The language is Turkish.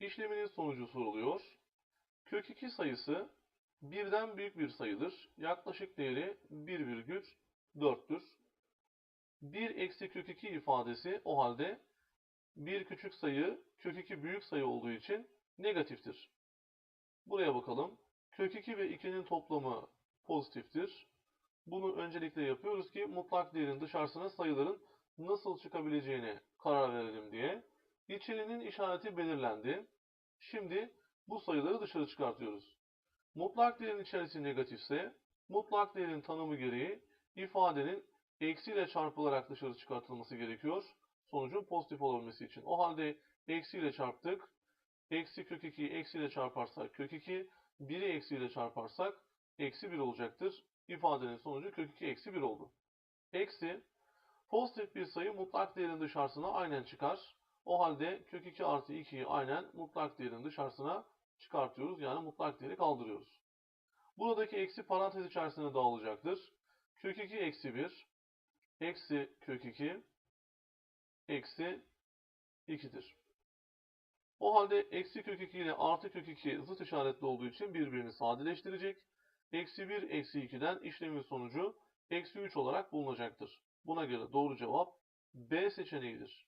işleminin sonucu soruluyor. Kök 2 sayısı birden büyük bir sayıdır. Yaklaşık değeri 1,4'tür. 1 eksi kök 2 ifadesi o halde bir küçük sayı kök 2 büyük sayı olduğu için negatiftir. Buraya bakalım. Kök 2 ve 2'nin toplamı pozitiftir. Bunu öncelikle yapıyoruz ki mutlak değerin dışarısına sayıların nasıl çıkabileceğine karar verelim diye. İçerinin işareti belirlendi. Şimdi bu sayıları dışarı çıkartıyoruz. Mutlak değerin içerisi negatifse, mutlak değerin tanımı gereği ifadenin eksiyle çarpılarak dışarı çıkartılması gerekiyor. Sonucun pozitif olabilmesi için. O halde eksiyle çarptık. Eksi kök 2'yi eksiyle çarparsak kök 2, 1'i eksiyle çarparsak eksi 1 olacaktır. İfadenin sonucu kök 2 eksi 1 oldu. Eksi, pozitif bir sayı mutlak değerin dışarısına aynen çıkar. O halde kök 2 artı 2'yi aynen mutlak değerin dışarısına çıkartıyoruz. Yani mutlak değeri kaldırıyoruz. Buradaki eksi parantez içerisine dağılacaktır. Kök 2 eksi 1 eksi kök 2 eksi 2'dir. O halde eksi kök 2 ile artı kök 2 zıt işaretli olduğu için birbirini sadeleştirecek. Eksi 1 eksi 2'den işlemin sonucu eksi 3 olarak bulunacaktır. Buna göre doğru cevap B seçeneğidir.